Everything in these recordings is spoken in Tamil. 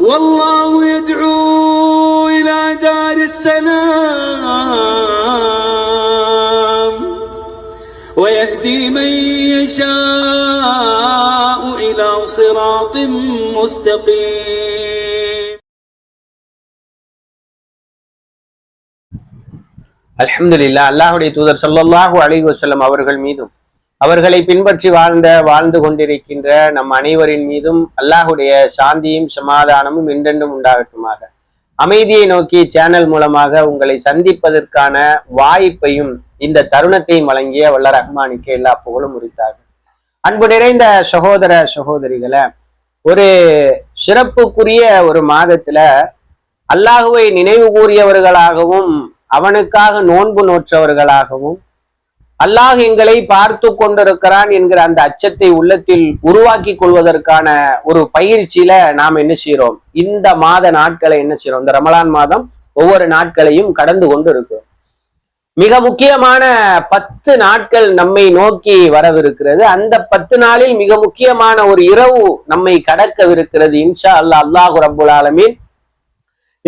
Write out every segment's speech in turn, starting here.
والله يدعو إلى دار السلام ويهدي من يشاء إلى صراط مستقيم அல்ஹம்துலில்லாஹ் அல்லாஹுடைய தூதர் ஸல்லல்லாஹு அலைஹி வஸல்லம் அவர்கள் மீதும் அவர்களை பின்பற்றி வாழ்ந்த வாழ்ந்து கொண்டிருக்கின்ற நம் அனைவரின் மீதும் அல்லாஹுடைய சாந்தியும் சமாதானமும் என்றென்றும் உண்டாகட்டுமாக. அமைதியை நோக்கி சேனல் மூலமாக உங்களை சந்திப்பதற்கான வாய்ப்பையும் இந்த தருணத்தையும் வழங்கிய வல்ல ரஹ்மானுக்கு எல்லா புகழும் உரித்தாக அன்பு நிறைந்த சகோதர சகோதரிகளை ஒரு சிறப்புக்குரிய ஒரு மாதத்துல அல்லாஹுவை நினைவு கூறியவர்களாகவும் அவனுக்காக நோன்பு நோற்றவர்களாகவும் அல்லாஹ் எங்களை பார்த்து கொண்டிருக்கிறான் என்கிற அந்த அச்சத்தை உள்ளத்தில் உருவாக்கி கொள்வதற்கான ஒரு பயிற்சியில நாம் என்ன செய்யறோம் இந்த மாத நாட்களை என்ன செய்யறோம் இந்த ரமலான் மாதம் ஒவ்வொரு நாட்களையும் கடந்து கொண்டு இருக்கிறோம் மிக முக்கியமான பத்து நாட்கள் நம்மை நோக்கி வரவிருக்கிறது. அந்த பத்து நாளில் மிக முக்கியமான ஒரு இரவு நம்மை கடக்கவிருக்கிறது. இன்ஷா அல்லாஹ் அல்லாஹு ரபுல் ஆலமீன்.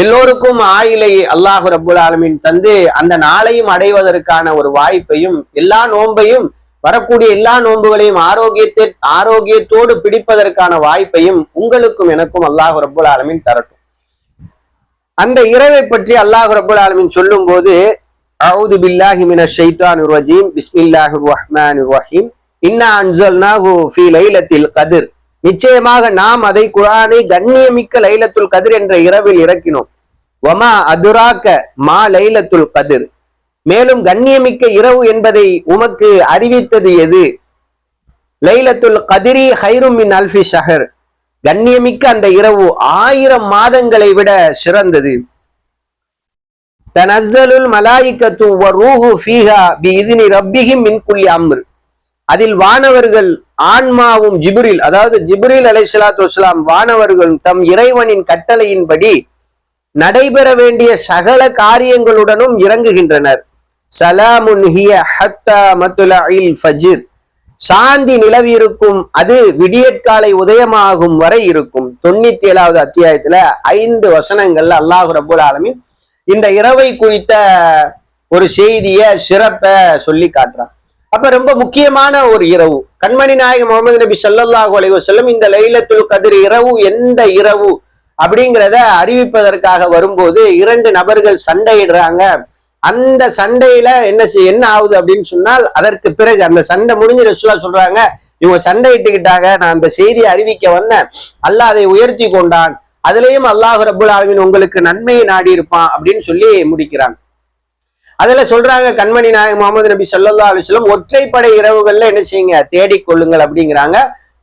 எல்லோருக்கும் ஆயிலை அல்லாஹு ரபுல் ஆலமீன் தந்து அந்த நாளையும் அடைவதற்கான ஒரு வாய்ப்பையும் எல்லா நோன்பையும் வரக்கூடிய எல்லா நோன்புகளையும் ஆரோக்கியத்தை ஆரோக்கியத்தோடு பிடிப்பதற்கான வாய்ப்பையும் உங்களுக்கும் எனக்கும் அல்லாஹு ரபுல் ஆலமின் தரட்டும். அந்த இரவை பற்றி அல்லாஹு ரபுல் ஆலமின் சொல்லும் போது அவுது பில்லாஹி மின ஷைத்தான் ரஜீம் பிஸ்மில்லாஹு ரஹ்மான் ரஹீம் இன்னா அன்சல்னாஹு ஃபீ லைலத்தில் கதிர். நிச்சயமாக நாம் அதை குரானை கண்ணியமிக்க லைலத்துல் கதிர் என்ற இரவில் இறக்கினோம். வமா அதுராக்க மா லைலத்துல் கதிர். மேலும் கண்ணியமிக்க இரவு என்பதை உமக்கு அறிவித்தது எது? லைலத்துல் கதிரி ஹைரும் மின் அல்ஃபி ஷஹர். கண்ணியமிக்க அந்த இரவு ஆயிரம் மாதங்களை விட சிறந்தது. தனசலுல் மலாயிக்கத்து ரூஹு ஃபீஹா பி இதினி ரப்பிஹிம் மின் குல்லி அம்ர். அதில் வானவர்கள் ஆன்மாவும் ஜிபுரில் அதாவது ஜிப்ரில் அலை சலாத்து வஸ்லாம் வானவர்கள் தம் இறைவனின் கட்டளையின்படி நடைபெற வேண்டிய சகல காரியங்களுடனும் இறங்குகின்றனர். சலாமுன் ஹிய ஹத்தா சாந்தி நிலவி இருக்கும் அது விடியற்காலை உதயமாகும் வரை இருக்கும். தொண்ணூத்தி ஏழாவது அத்தியாயத்துல ஐந்து வசனங்கள்ல அல்லாஹு ரபுல் ஆலமின் இந்த இரவை குறித்த ஒரு செய்திய சிறப்ப சொல்லி காட்டுறான். அப்ப ரொம்ப முக்கியமான ஒரு இரவு. கண்மணி நாயகம் முகமது நபி ஸல்லல்லாஹு அலைவ வஸல்லம் இந்த லைலத்துல் கதிர் இரவு எந்த இரவு அப்படிங்கிறத அறிவிப்பதற்காக வரும்போது இரண்டு நபர்கள் சண்டையிடுறாங்க. அந்த சண்டையில என்ன என்ன ஆகுது அப்படின்னு சொன்னால் அதற்கு பிறகு அந்த சண்டை முடிஞ்ச ரசூலா சொல்றாங்க இவங்க சண்டையிட்டுக்கிட்டாங்க நான் அந்த செய்தியை அறிவிக்க வந்தேன். அல்லாஹ் அதை உயர்த்தி கொண்டான். அதுலயும் அல்லாஹ் ரபுல் ஆலமின் உங்களுக்கு நன்மையை நாடி இருப்பான் அப்படின்னு சொல்லி முடிக்கிறான். அதுல சொல்றாங்க கண்மணி நாயகம் முகமது நபி சொல்லா அலைஹி ஒற்றைப்படை இரவுகள்ல என்ன செய்யுங்க? தேடிக்கொள்ளுங்கள் அப்படிங்கிறாங்க.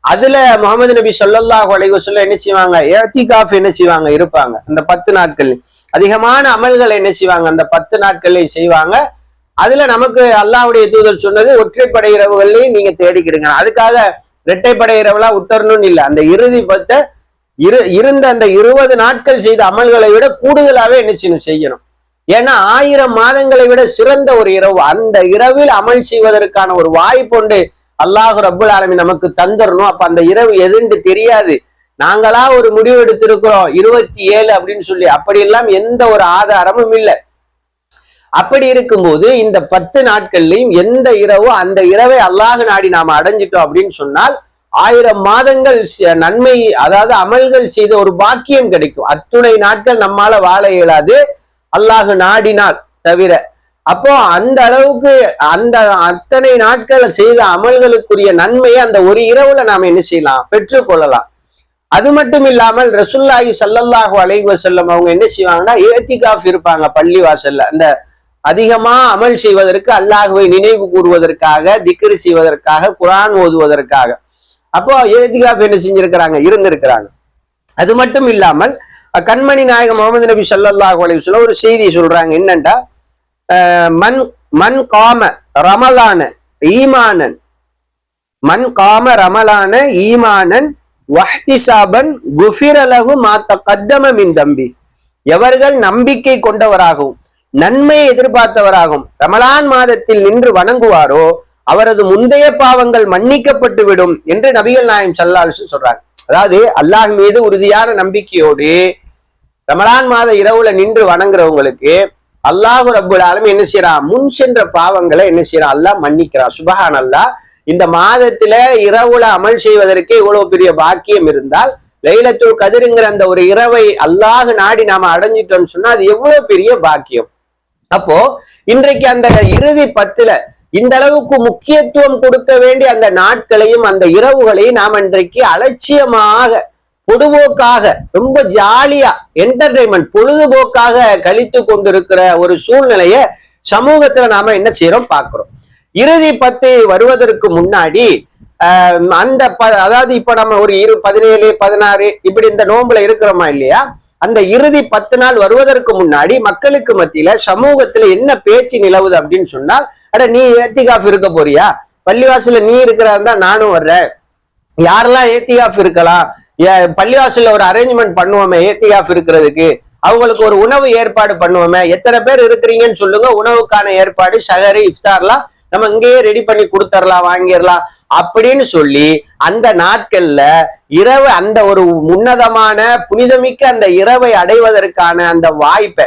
அதுல முகமது நபி ஸல்லல்லாஹு அலைஹி சொல்ல என்ன செய்வாங்க? ஏத்திகாஃப் என்ன செய்வாங்க? இருப்பாங்க. அந்த பத்து நாட்கள். அதிகமான அமல்களை என்ன செய்வாங்க? அந்த பத்து நாட்கள்லையும் செய்வாங்க. அதுல நமக்கு அல்லாஹ்வுடைய தூதர் சொன்னது ஒற்றைப்படை இரவுகள்லையும் நீங்க தேடிக்கிடுங்க அதுக்காக இரட்டைப்படை இரவுலாம் உத்தரணும்னு இல்லை. அந்த இறுதி பத்த இரு இருந்த அந்த இருபது நாட்கள் செய்த அமல்களை விட கூடுதலாவே என்ன செய்யணும்? செய்யணும். ஏன்னா ஆயிரம் மாதங்களை விட சிறந்த ஒரு இரவு. அந்த இரவில் அமல் செய்வதற்கான ஒரு வாய்ப்புண்டு அல்லாஹு ரபுல் ஆலமி நமக்கு தந்துடணும் அப்ப அந்த இரவு எதுன்னு தெரியாது. நாங்களா ஒரு முடிவு எடுத்திருக்கிறோம். இருபத்தி ஏழு அப்படின்னு சொல்லி. அப்படி எல்லாம் எந்த ஒரு ஆதாரமும் இல்லை. அப்படி இருக்கும்போது இந்த பத்து நாட்கள்லையும் எந்த இரவோ அந்த இரவை அல்லாஹு நாடி நாம அடைஞ்சிட்டோம் அப்படின்னு சொன்னால் ஆயிரம் மாதங்கள் நன்மை அதாவது அமல்கள் செய்த ஒரு பாக்கியம் கிடைக்கும். அத்துணை நாட்கள் நம்மால வாழ இயலாது. அல்லாஹ் நாடினால் தவிர. அப்போ அந்த அளவுக்கு அந்த அத்தனை நாட்கள் செய்த அமல்களுக்குரிய நன்மையை அந்த ஒரு இரவுல நாம என்ன செய்யலாம்? பெற்றுக்கொள்ளலாம் அது மட்டும் இல்லாமல் ரசுல்லாஹி சல்லல்லாஹு அலைஹி வஸல்லம் அவங்க என்ன செய்வாங்கன்னா ஏத்திகாஃப் இருப்பாங்க பள்ளி வாசல்ல அந்த அதிகமா அமல் செய்வதற்கு அல்லாஹுவை நினைவு கூறுவதற்காக திக்ரு செய்வதற்காக குரான் ஓதுவதற்காக. அப்போ ஏத்திகாஃப் என்ன செஞ்சிருக்கிறாங்க? இருந்திருக்கிறாங்க. அது மட்டும் இல்லாமல் கண்மணி நாயகம் முகமது நபி சல்லாஹ் அலைஹி ஒரு செய்தி சொல்றாங்க. என்னண்டா? மண் மண் காம ரமலான ஈமானன். மண் காம ரமலான ஈமானன். வஹ்திசாபன் குஃபிரலகு மாத்த கத்தம மின் தம்பி. எவர்கள் நம்பிக்கை கொண்டவராகவும் நன்மையை எதிர்பார்த்தவராகவும் ரமலான் மாதத்தில் நின்று வணங்குவாரோ அவரது முந்தைய பாவங்கள் மன்னிக்கப்பட்டு விடும் என்று நபிகள் நாயம் சல்லாலிசு சொல்றாங்க. அதாவது அல்லாஹ் மீது உறுதியான நம்பிக்கையோடு ரமலான் மாத இரவுல நின்று வணங்குறவங்களுக்கு அல்லாஹு ரபுலாலும் என்ன செய்யறான் முன் சென்ற பாவங்களை என்ன செய்யறான் அல்லாஹ் மன்னிக்கிறான் சுபஹான் அல்லாஹ் இந்த மாதத்துல இரவுல அமல் செய்வதற்கு இவ்வளவு பெரிய பாக்கியம் இருந்தால் லைலத்துள் கதிருங்கிற அந்த ஒரு இரவை அல்லாஹ் நாடி நாம அடைஞ்சிட்டோம்னு சொன்னா அது எவ்வளவு பெரிய பாக்கியம். அப்போ இன்றைக்கு அந்த இறுதி பத்துல இந்த அளவுக்கு முக்கியத்துவம் கொடுக்க வேண்டிய அந்த நாட்களையும் அந்த இரவுகளையும் நாம் இன்றைக்கு அலட்சியமாக பொதுபோக்காக ரொம்ப ஜாலியா என்டர்டைன்மெண்ட் பொழுதுபோக்காக கழித்து கொண்டிருக்கிற ஒரு சூழ்நிலைய சமூகத்துல நாம என்ன செய்யறோம் பார்க்கிறோம். இறுதி பத்து வருவதற்கு முன்னாடி ஆஹ் அந்த ப அதாவது இப்ப நம்ம ஒரு இரு பதினேழு பதினாறு இப்படி இந்த நோன்புல இருக்கிறோமா இல்லையா? அந்த இறுதி பத்து நாள் வருவதற்கு முன்னாடி மக்களுக்கு மத்தியில சமூகத்துல என்ன பேச்சு நிலவுது அப்படின்னு சொன்னால் அட நீ ஏத்திகாஃப் இருக்க போறியா? பள்ளிவாசல்ல நீ இருக்கிறா இருந்தா நானும் வர்றேன். யாரெல்லாம் ஏத்திகாஃப் இருக்கலாம்? பள்ளிவாசல்ல ஒரு அரேஞ்ச்மெண்ட் பண்ணுவோமே ஏத்திகாஃப் இருக்கிறதுக்கு. அவங்களுக்கு ஒரு உணவு ஏற்பாடு பண்ணுவோமே. எத்தனை பேர் இருக்கிறீங்கன்னு சொல்லுங்க. உணவுக்கான ஏற்பாடு ஷஹரு இஃப்தார்லாம் நம்ம இங்கேயே ரெடி பண்ணி கொடுத்துடலாம் வாங்கிடலாம் அப்படின்னு சொல்லி அந்த நாட்கள்ல இரவு அந்த ஒரு உன்னதமான புனிதமிக்க அந்த இரவை அடைவதற்கான அந்த வாய்ப்பை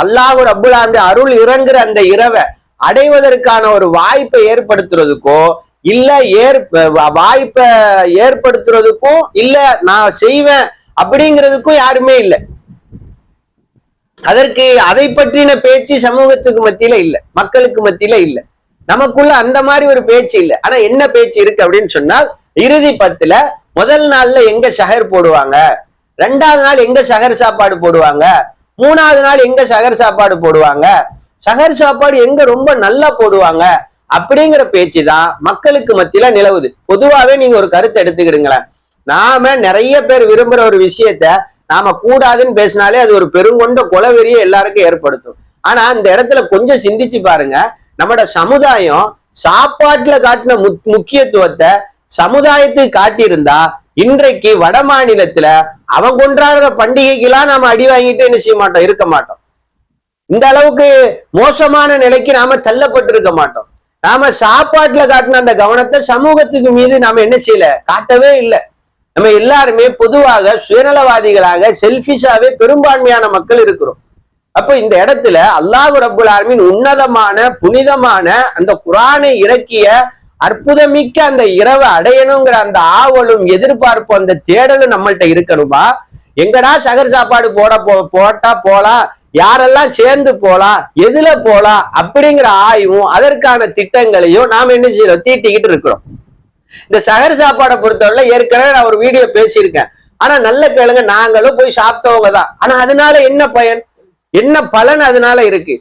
அல்லாஹு ரப்புல் அருள் இறங்குற அந்த இரவை அடைவதற்கான ஒரு வாய்ப்பை ஏற்படுத்துறதுக்கோ இல்ல ஏற் வாய்ப்பை ஏற்படுத்துறதுக்கும் இல்ல நான் செய்வேன் அப்படிங்கிறதுக்கும் யாருமே இல்லை. அதற்கு அதை பற்றின பேச்சு சமூகத்துக்கு மத்தியில இல்ல. மக்களுக்கு மத்தியில இல்ல. நமக்குள்ள அந்த மாதிரி ஒரு பேச்சு இல்ல. ஆனா என்ன பேச்சு இருக்கு அப்படின்னு சொன்னால் இறுதி பத்துல முதல் நாள்ல எங்க ஷஹர் போடுவாங்க? ரெண்டாவது நாள் எங்க சகர் சாப்பாடு போடுவாங்க? மூணாவது நாள் எங்க சகர் சாப்பாடு போடுவாங்க? சகர் சாப்பாடு எங்க ரொம்ப நல்லா போடுவாங்க? அப்படிங்கிற பேச்சு தான் மக்களுக்கு மத்தியில நிலவுது. பொதுவாவே நீங்க ஒரு கருத்தை எடுத்துக்கிடுங்களேன். நாம நிறைய பேர் விரும்புற ஒரு விஷயத்த நாம கூடாதுன்னு பேசினாலே அது ஒரு பெருங்கொண்ட கொலவெறியை எல்லாருக்கும் ஏற்படுத்தும். ஆனா அந்த இடத்துல கொஞ்சம் சிந்திச்சு பாருங்க. நம்மட சமுதாயம் சாப்பாட்டுல காட்டின முக்கியத்துவத்தை சமுதாயத்துக்கு காட்டியிருந்தா இன்றைக்கு வட மாநிலத்துல அவன் கொண்டாடுற பண்டிகைக்கெல்லாம் நாம அடி வாங்கிட்டு என்ன செய்ய மாட்டோம்? இருக்க மாட்டோம். இந்த அளவுக்கு மோசமான நிலைக்கு நாம தள்ளப்பட்டிருக்க மாட்டோம். நாம சாப்பாட்டுல காட்டின அந்த கவனத்தை சமூகத்துக்கு மீது நாம என்ன செய்யல? காட்டவே இல்லை. நம்ம எல்லாருமே பொதுவாக சுயநலவாதிகளாக செல்பிஷாவே பெரும்பான்மையான மக்கள் இருக்கிறோம். அப்ப இந்த இடத்துல அல்லாஹு ரபுல் ஆலமீன் உன்னதமான புனிதமான அந்த குரானை இறக்கிய அற்புதமிக்க அந்த இரவை அடையணுங்கிற அந்த ஆவலும் எதிர்பார்ப்பும் அந்த தேடலும் நம்மள்ட்ட இருக்கணுமா? எங்கடா சகர் சாப்பாடு போட போ போட்டா போலாம். யாரெல்லாம் சேர்ந்து போலாம் எதுல போலாம் அப்படிங்கிற ஆய்வும் அதற்கான திட்டங்களையும் நாம என்ன செய்யறோம்? தீட்டிக்கிட்டு இருக்கிறோம். இந்த சகர் சாப்பாடை பொறுத்தவரை ஏற்கனவே நான் ஒரு வீடியோ பேசியிருக்கேன். ஆனா நல்ல கேளுங்க நாங்களும் போய் சாப்பிட்டவங்க தான். ஆனா அதனால என்ன பயன்? என்ன பலன் அதனால இருக்கு?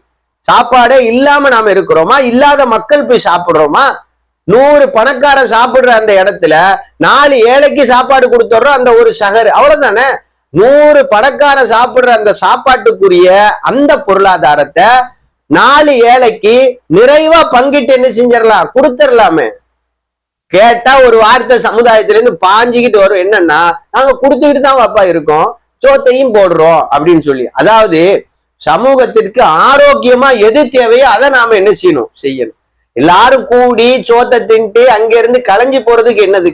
சாப்பாடே இல்லாம நாம இருக்கிறோமா? இல்லாத மக்கள் போய் சாப்பிடுறோமா? நூறு பணக்காரன் சாப்பிடுற அந்த இடத்துல நாலு ஏழைக்கு சாப்பாடு கொடுத்துட்றோம் அந்த ஒரு சகர். அவ்வளவுதானே? நூறு பணக்காரன் சாப்பிடுற அந்த சாப்பாட்டுக்குரிய அந்த பொருளாதாரத்தை நாலு ஏழைக்கு நிறைவா பங்கிட்டு என்ன செஞ்சிடலாம்? கொடுத்துடலாமே. கேட்டா ஒரு வார்த்தை சமுதாயத்துல இருந்து வரும். என்னன்னா நாங்க கொடுத்துக்கிட்டு தான் அப்பா இருக்கோம். சோத்தையும் போடுறோம் அப்படின்னு சொல்லி. அதாவது சமூகத்திற்கு ஆரோக்கியமா எது தேவையோ அதை நாம என்ன செய்யணும்? செய்யணும். எல்லாரும் கூடி சோத்தை தின்ட்டு அங்கிருந்து களைஞ்சி போறதுக்கு என்னது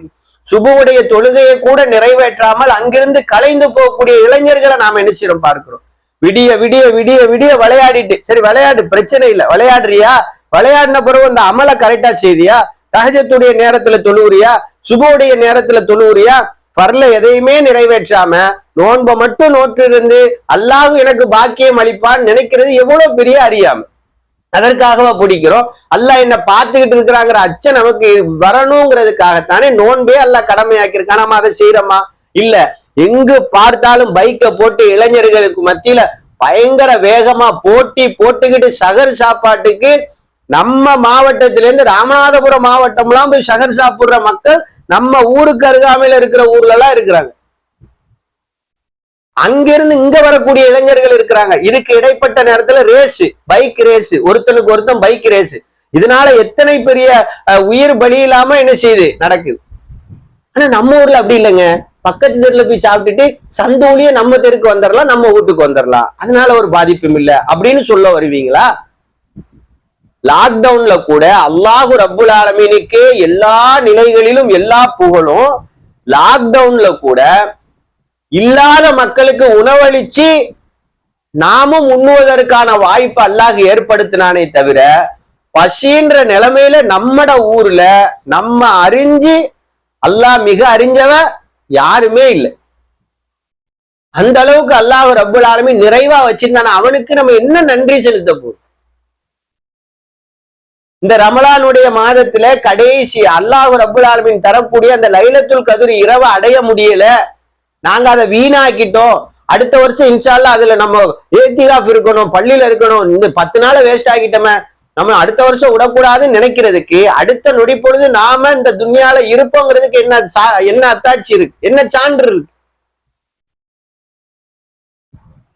சுபுவுடைய தொழுகையை கூட நிறைவேற்றாமல் அங்கிருந்து கலைந்து போகக்கூடிய இளைஞர்களை நாம் என்ன செய்யறோம் பார்க்கிறோம். விடிய விடிய விடிய விடிய விளையாடிட்டு சரி விளையாடு பிரச்சனை இல்லை. விளையாடுறியா? விளையாடின பிறகு அந்த அமலை கரெக்டா செய்தியா தகஜத்துடைய நேரத்துல தொழுவுறியா? சுபுடைய நேரத்துல தொழுவுறியா? பர்ல எதையுமே நிறைவேற்றாம நோன்பை மட்டும் நோற்றிருந்து அல்லாஹ் எனக்கு பாக்கியம் அளிப்பான்னு நினைக்கிறது எவ்வளவு பெரிய அறியாம. அதற்காகவா பிடிக்கிறோம் அல்லாஹ் என்ன பார்த்துக்கிட்டு இருக்கிறாங்கிற அச்சம் நமக்கு வரணுங்கிறதுக்காகத்தானே நோன்பே அல்ல கடமையாக்கியிருக்கான். நம்ம அதை செய்யறோமா இல்ல. எங்கு பார்த்தாலும் பைக்கை போட்டு இளைஞர்களுக்கு மத்தியில பயங்கர வேகமா போட்டி போட்டுக்கிட்டு சகர் சாப்பாட்டுக்கு நம்ம மாவட்டத்தில இருந்து ராமநாதபுரம் மாவட்டம்லாம் போய் சகர் சாப்பிடுற மக்கள் நம்ம ஊருக்கு அருகாமையில இருக்கிற ஊர்ல எல்லாம் இருக்கிறாங்க. அங்கிருந்து இங்க வரக்கூடிய இளைஞர்கள் இருக்கிறாங்க. இதுக்கு இடைப்பட்ட நேரத்துல ரேஸ் பைக் ரேஸ் ஒருத்தனுக்கு ஒருத்தன் பைக் ரேஸ். இதனால எத்தனை பெரிய உயிர் பலி இல்லாம என்ன செய்யுது? நடக்குது. ஆனா நம்ம ஊர்ல அப்படி இல்லைங்க. பக்கத்து தெருல போய் சாப்பிட்டுட்டு சந்தோலியே நம்ம தெருக்கு வந்துடலாம் நம்ம வீட்டுக்கு வந்துடலாம் அதனால ஒரு பாதிப்பும் இல்ல. அப்படின்னு சொல்ல வருவீங்களா? லாக்டவுன்ல கூட அல்லாஹு ரப்புல் ஆலமீனுக்கு எல்லா நிலைகளிலும் எல்லா புகழும் லாக்டவுன்ல கூட இல்லாத மக்களுக்கு உணவளிச்சு நாமும் உண்ணுவதற்கான வாய்ப்பு அல்லாஹ் ஏற்படுத்தினானே தவிர பசின்ற நிலைமையில நம்மட ஊர்ல நம்ம அறிஞ்சு அல்லாஹ் மிக அறிஞ்சவ யாருமே இல்லை. அந்த அளவுக்கு அல்லாஹ் ரப்புல் ஆலமி நிறைவா வச்சிருந்தான? அவனுக்கு நம்ம என்ன நன்றி செலுத்த போறோம்? இந்த ரமலானுடைய மாதத்துல கடைசி அல்லாஹ் ரப்புல் ஆலமின் தரக்கூடிய அந்த லைலத்துல் கதிர் இரவு அடைய முடியல. நாங்க அதை வீணாக்கிட்டோம். அடுத்த வருஷம் இன்ஷால்லா அதுல நம்ம ஏத்திகாஃப் இருக்கணும் பள்ளியில இருக்கணும். இந்த பத்து நாளை வேஸ்ட் ஆகிட்டோமே நம்ம அடுத்த வருஷம் விடக்கூடாதுன்னு நினைக்கிறதுக்கு அடுத்த நொடி பொழுது நாம இந்த துன்யால இருப்போங்கிறதுக்கு என்ன சா- என்ன அத்தாட்சி இருக்கு? என்ன சான்று இருக்கு?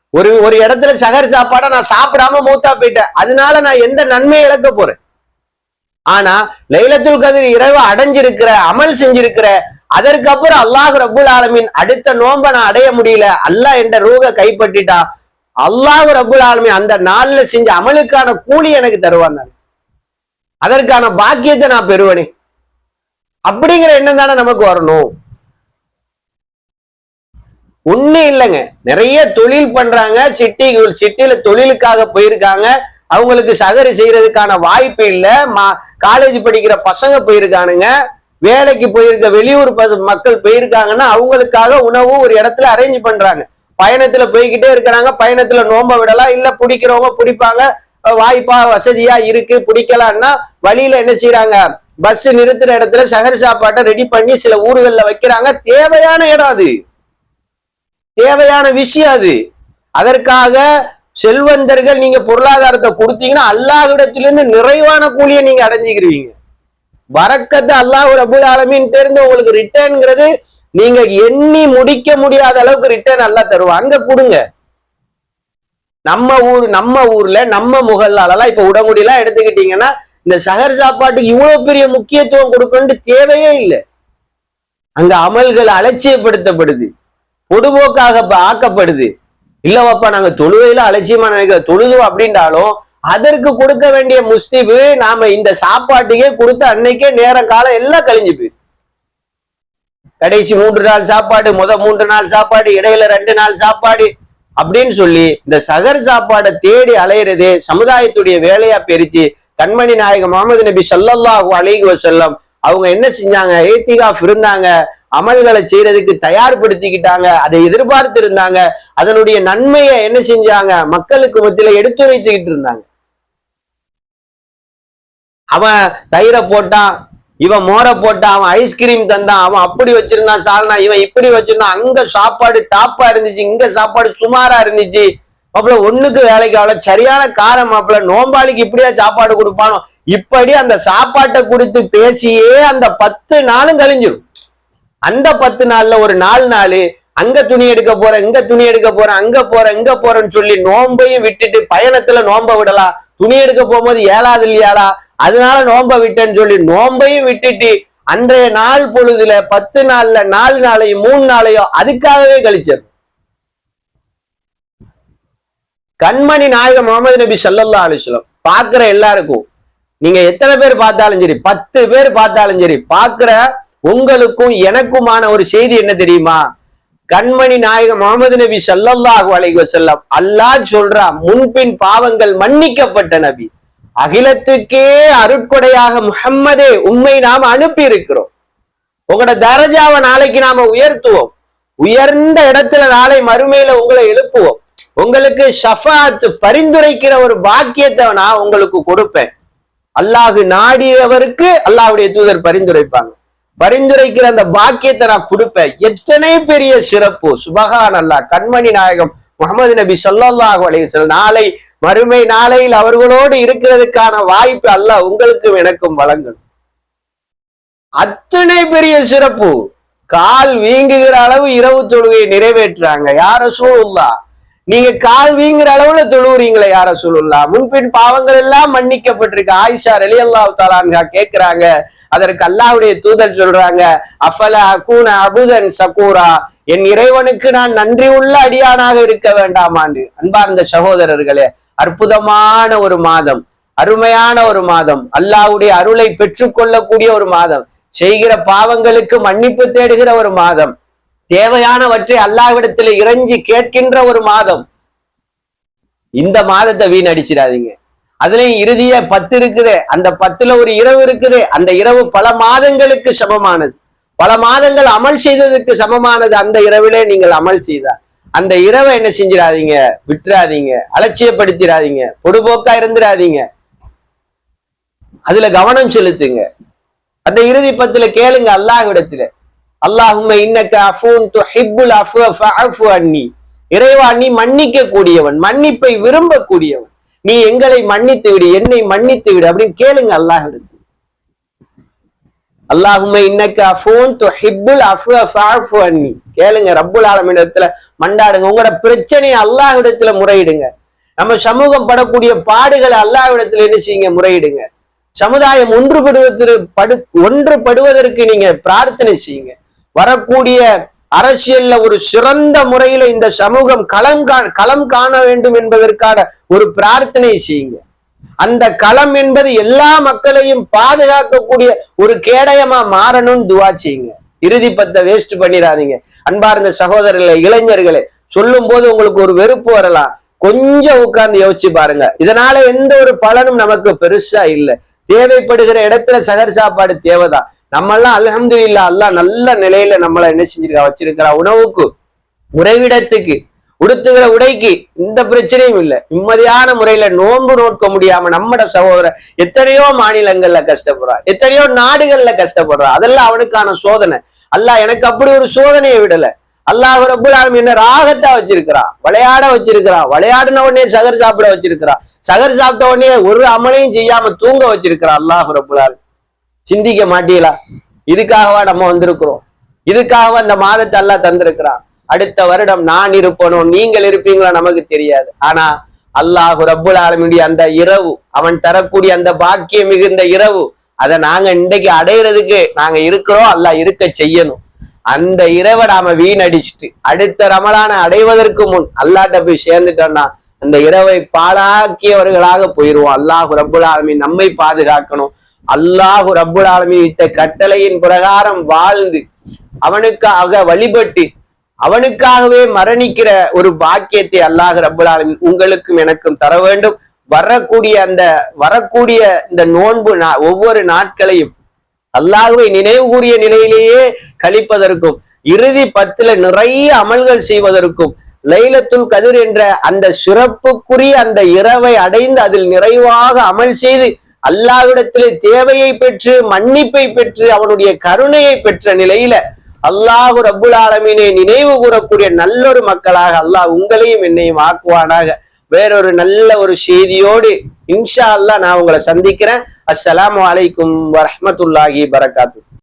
ஒரு ஒரு இடத்துல சகர் சாப்பாட நான் சாப்பிடாம மூத்தா போயிட்டேன். அதனால நான் எந்த நன்மையை இழக்க போறேன்? ஆனா லைலத்துல் கதிர் இரவு அடைஞ்சிருக்கிற அமல் செஞ்சிருக்கிற அதற்கப்புறம் அல்லாஹ் ரபுல் ஆலமின் அடுத்த நோன்பை நான் அடைய முடியல. அல்லாஹ் என்ற ரூக கைப்பற்றிட்டா? அல்லாஹ் ரபுல் ஆலமின் அந்த நாள்ல செஞ்ச அமலுக்கான கூலி எனக்கு தருவான் அதற்கான பாக்கியத்தை நான் பெறுவனே. அப்படிங்கிற எண்ணம் தானே நமக்கு வரணும். ஒண்ணு இல்லைங்க. நிறைய தொழில் பண்றாங்க. சிட்டி சிட்டியில தொழிலுக்காக போயிருக்காங்க. அவங்களுக்கு சகரி செய்யறதுக்கான வாய்ப்பு இல்ல. மா- காலேஜ் படிக்கிற பசங்க போயிருக்கானுங்க. வேலைக்கு போயிருக்க வெளியூர் மக்கள் போயிருக்காங்கன்னா அவங்களுக்காக உணவு ஒரு இடத்துல அரேஞ்ச் பண்றாங்க. பயணத்துல போய்கிட்டே இருக்கிறாங்க பயணத்துல நோம்ப விடலாம் இல்ல பிடிக்கிறவங்க பிடிப்பாங்க வாய்ப்பா வசதியா இருக்கு பிடிக்கலாம்னா வழியில என்ன செய்யறாங்க பஸ் நிறுத்துற இடத்துல சகர் சாப்பாட்டை ரெடி பண்ணி சில ஊர்கள்ல வைக்கிறாங்க. தேவையான இடம் அது. தேவையான விஷயம் அது. அதற்காக செல்வந்தர்கள் நீங்க பொருளாதாரத்தை கொடுத்தீங்கன்னா அல்லாஹ்விடத்திலிருந்து நிறைவான கூலியை நீங்க அடைஞ்சுக்கிறீங்க வரக்கத்து அல்லாஹ் ரபுல் ஆலமின் இருந்து உங்களுக்கு ரிட்டர்ன்ங்கிறது நீங்க எண்ணி முடிக்க முடியாத அளவுக்கு ரிட்டர்ன் அல்லாஹ் தருவான். அங்க கொடுங்க. நம்ம ஊர் நம்ம ஊர்ல நம்ம முகல்லாலலாம் இப்ப உடங்குடியெல்லாம் எடுத்துக்கிட்டீங்கன்னா இந்த சகர் சாப்பாட்டுக்கு இவ்வளவு பெரிய முக்கியத்துவம் கொடுக்கணும்னு தேவையே இல்லை. அங்க அமல்கள் அலட்சியப்படுத்தப்படுது. பொதுபோக்காக ஆக்கப்படுது. இல்லவாப்பா நாங்க தொழுவையில அலட்சியமா நினைக்கிற தொழுதுவோம் அப்படின்றாலும் அதற்கு கொடுக்க வேண்டிய முஸ்திபு நாம இந்த சாப்பாட்டுக்கே கொடுத்து அன்னைக்கே நேரம் காலம் எல்லாம் கழிஞ்சு போயிரு. கடைசி மூன்று நாள் சாப்பாடு முத மூன்று நாள் சாப்பாடு இடையில ரெண்டு நாள் சாப்பாடு அப்படின்னு சொல்லி இந்த சகர் சாப்பாடை தேடி அலையிறது சமுதாயத்துடைய வேலையா பெருச்சு கண்மணி நாயகம் முகமது நபி சொல்லல்லாஹு அலைஹி வஸல்லம் அவங்க என்ன செஞ்சாங்க? ஏத்திகாஃப் இருந்தாங்க. அமல்களை செய்யறதுக்கு தயார்படுத்திக்கிட்டாங்க. அதை எதிர்பார்த்து இருந்தாங்க அதனுடைய நன்மையை என்ன செஞ்சாங்க? மக்களுக்கு மத்தியில எடுத்துரைச்சுக்கிட்டு இருந்தாங்க. அவன் தயிரை போட்டான் இவன் மோரை போட்டான் அவன் ஐஸ்கிரீம் தந்தான் அவன் அப்படி வச்சிருந்தான் சால்னா இவன் இப்படி வச்சிருந்தான் அங்க சாப்பாடு டாப்பா இருந்துச்சு இங்க சாப்பாடு சுமாரா இருந்துச்சு. மாப்பிள ஒண்ணுக்கு வேலைக்கு ஆகல சரியான காரம் மாப்பிள நோம்பாளிக்கு இப்படியா சாப்பாடு கொடுப்பானோ? இப்படி அந்த சாப்பாட்டை குறித்து பேசியே அந்த பத்து நாளும் கழிஞ்சிடும் அந்த பத்து நாள்ல ஒரு நாலு நாள் அங்க துணி எடுக்க போறேன் இங்க துணி எடுக்க போறேன் அங்க போறேன் இங்க போறேன்னு சொல்லி நோம்பையும் விட்டுட்டு பயணத்துல நோம்ப விடலாம். துணி எடுக்க போகும்போது ஏழாது இல்லையாடா? அதனால நோம்ப விட்டேன்னு சொல்லி நோம்பையும் விட்டுட்டு அன்றைய நாள் பொழுதுல பத்து நாள்ல நாலு நாளையும் மூணு நாளையும் அதுக்காகவே கழிச்சிடும் கண்மணி நாயகம் முகமது நபி ஸல்லல்லாஹு அலிஸ்லம் பாக்குற எல்லாருக்கும் நீங்க எத்தனை பேர் பார்த்தாலும் சரி பத்து பேர் பார்த்தாலும் சரி பாக்குற உங்களுக்கும் எனக்குமான ஒரு செய்தி என்ன தெரியுமா? கண்மணி நாயகம் முகமது நபி சல்லல்லாஹு அலைஹி செல்லம் அல்லாஹ் சொல்றா முன்பின் பாவங்கள் மன்னிக்கப்பட்ட நபி. அகிலத்துக்கே அருட்கொடையாக முகம்மதே உண்மை நாம் அனுப்பி இருக்கிறோம் உங்களோட தரஜாவை நாளைக்கு நாம உயர்த்துவோம். உயர்ந்த இடத்துல நாளை மறுமையில உங்களை எழுப்புவோம். உங்களுக்கு ஷஃபாத் பரிந்துரைக்கிற ஒரு பாக்கியத்தை நான் உங்களுக்கு கொடுப்பேன். அல்லாஹு நாடியவருக்கு அல்லாஹுடைய தூதர் பரிந்துரைப்பாங்க. பரிந்துரைக்கிற அந்த பாக்கியத்தை நான் கொடுப்பேன். எத்தனை பெரிய சிறப்பு. சுபகான் அல்லாஹ் கண்மணி நாயகம் முகமது நபி சொல்லாஹு அலைய நாளை மறுமை நாளையில் அவர்களோடு இருக்கிறதுக்கான வாய்ப்பு அல்ல உங்களுக்கும் எனக்கும் வழங்கணும். அத்தனை பெரிய சிறப்பு. கால் வீங்குகிற அளவு இரவு தொழுகையை நிறைவேற்றுறாங்க. யார சூழல்லா நீங்க கால் வீங்குற அளவுல தொழுவுறீங்களே யார சூழல்லா முன்பின் பாவங்கள் எல்லாம் மன்னிக்கப்பட்டிருக்கு. ஆயிஷா ரலி அல்லாஹ் தாலான்கா கேட்கிறாங்க. அதற்கு அல்லாவுடைய தூதர் சொல்றாங்க அஃபல அகூன அபுதன் சகூரா? என் இறைவனுக்கு நான் நன்றி உள்ள அடியானாக இருக்க வேண்டாமான்னு அன்பார்ந்த சகோதரர்களே அற்புதமான ஒரு மாதம் அருமையான ஒரு மாதம் அல்லாஹ்வுடைய அருளை பெற்றுக்கொள்ளக்கூடிய ஒரு மாதம் செய்கிற பாவங்களுக்கு மன்னிப்பு தேடுகிற ஒரு மாதம் தேவையானவற்றை அல்லாவிடத்தில் இறைஞ்சி கேட்கின்ற ஒரு மாதம். இந்த மாதத்தை வீணடிச்சிடாதீங்க. அதுலயும் இறுதிய பத்து இருக்குது. அந்த பத்துல ஒரு இரவு இருக்குது. அந்த இரவு பல மாதங்களுக்கு சமமானது. பல மாதங்கள் அமல் செய்ததுக்கு சமமானது. அந்த இரவிலே நீங்கள் அமல் செய்தார் அந்த இரவை என்ன செஞ்சிடாதீங்க? விட்டுறாதீங்க. அலட்சியப்படுத்திடாதீங்க. பொடுபோக்கா இருந்துடாதீங்க. அதுல கவனம் செலுத்துங்க. அந்த இறுதி பத்துல கேளுங்க அல்லாஹ்விடத்துல. அல்லாஹும்ம இன்னக்கு அஃபூன் துஹிப்புல் அஃபு அன்னி. இறைவா நீ மன்னிக்க கூடியவன் மன்னிப்பை விரும்பக்கூடியவன். நீ எங்களை மன்னித்து விடு என்னை மன்னித்து விடு அப்படின்னு கேளுங்க அல்லாஹ்விடத்தில். அல்லாஹும்ம இன்னக்கு அஃபூன் துஹிப்புல் அஃபு அன்னி. கேளுங்க ரப்புல் ஆலமிடத்துல மண்டாடுங்க. உங்களோட பிரச்சனையை அல்லாஹ்விடத்துல முறையிடுங்க. நம்ம சமூகம் படக்கூடிய பாடுகளை அல்லாஹ்விடத்துல என்ன செய்யுங்க? முறையிடுங்க. சமுதாயம் ஒன்றுபடுவதற்கு படு ஒன்றுபடுவதற்கு நீங்க பிரார்த்தனை செய்யுங்க. வரக்கூடிய அரசியல்ல ஒரு சிறந்த முறையில இந்த சமூகம் களம் களம் காண வேண்டும் என்பதற்கான ஒரு பிரார்த்தனை செய்யுங்க. அந்த களம் என்பது எல்லா மக்களையும் பாதுகாக்கக்கூடிய ஒரு கேடயமா மாறணும்னு துவா செய்யுங்க. இறுதி பத்தை வேஸ்ட் பண்ணிடாதீங்க. அன்பார்ந்த சகோதரர்களே இளைஞர்களே சொல்லும் போது உங்களுக்கு ஒரு வெறுப்பு வரலாம். கொஞ்சம் உட்கார்ந்து யோசிச்சு பாருங்க. இதனால எந்த ஒரு பலனும் நமக்கு பெருசா இல்லை. தேவைப்படுகிற இடத்துல சகர் சாப்பாடு தேவைதான். நம்ம எல்லாம் இல்லா அல்லாஹ் நல்ல நிலையில நம்மள என்ன செஞ்சிருக்கா வச்சிருக்கிறா? உணவுக்கு உறைவிடத்துக்கு உடுத்துகிற உடைக்கு இந்த பிரச்சனையும் இல்லை. நிம்மதியான முறையில நோன்பு நோட்க முடியாம நம்மட சகோதரர் எத்தனையோ மாநிலங்கள்ல கஷ்டப்படுறா. எத்தனையோ நாடுகள்ல கஷ்டப்படுறா. அதெல்லாம் அவனுக்கான சோதனை. அல்லாஹ் எனக்கு அப்படி ஒரு சோதனையை விடல. அல்லாஹ் ரபுல் ஆலமீன் என்ன ராகத்தா வச்சிருக்கிறான் விளையாட வச்சிருக்கிறான் விளையாடின உடனே சகர் சாப்பிட வச்சிருக்கிறான் சகர் சாப்பிட்ட உடனே ஒரு அமலையும் செய்யாம தூங்க வச்சிருக்கிறான் அல்லாஹ் ரபுல் ஆலமீன். சிந்திக்க மாட்டீங்களா? இதுக்காகவா நம்ம வந்திருக்கிறோம். இதுக்காகவா இந்த மாதத்தை அல்லாஹ் தந்திருக்கிறான் அடுத்த வருடம் நான் இருப்பனோ நீங்கள் இருப்பீங்களோ நமக்கு தெரியாது. ஆனா அல்லாஹு ரபுல் ஆலமியுடைய அந்த இரவு அவன் தரக்கூடிய அந்த பாக்கியம் மிகுந்த இரவு அதை நாங்க இன்றைக்கு அடையிறதுக்கு நாங்க இருக்கிறோம் அல்லாஹ் இருக்க செய்யணும். அந்த இரவை நாம வீணடிச்சுட்டு அடுத்த ரமலான அடைவதற்கு முன் அல்லாட்ட போய் சேர்ந்துட்டோம்னா அந்த இரவை பாழாக்கியவர்களாக போயிருவோம். அல்லாஹு ரப்புல் ஆலமி நம்மை பாதுகாக்கணும். அல்லாஹு ரப்புல் ஆலமீன் இட்ட கட்டளையின் பிரகாரம் வாழ்ந்து அவனுக்காக வழிபட்டு அவனுக்காகவே மரணிக்கிற ஒரு பாக்கியத்தை அல்லாஹ் ரப்புல் ஆலமின் உங்களுக்கும் எனக்கும் தர வேண்டும். வரக்கூடிய அந்த வரக்கூடிய இந்த நோன்பு நா- ஒவ்வொரு நாட்களையும் அல்லாஹுவை நினைவு கூறிய நிலையிலேயே கழிப்பதற்கும் இறுதி பத்துல நிறைய அமல்கள் செய்வதற்கும் லைலத்துல் கதிர் என்ற அந்த சிறப்புக்குரிய அந்த இரவை அடைந்து அதில் நிறைவாக அமல் செய்து அல்லாஹ்விடத்திலே தேவையை பெற்று மன்னிப்பை பெற்று அவனுடைய கருணையை பெற்ற நிலையில அல்லாஹு ரபுல் ஆலமீனை நினைவு கூறக்கூடிய நல்லொரு மக்களாக அல்லாஹ் உங்களையும் என்னையும் ஆக்குவானாக. வேறொரு நல்ல ஒரு செய்தியோடு இன்ஷா அல்லாஹ் நான் உங்களை சந்திக்கிறேன். அஸ்ஸலாமு வலைக்கும் வரமத்துல்லாஹி பரகாத்து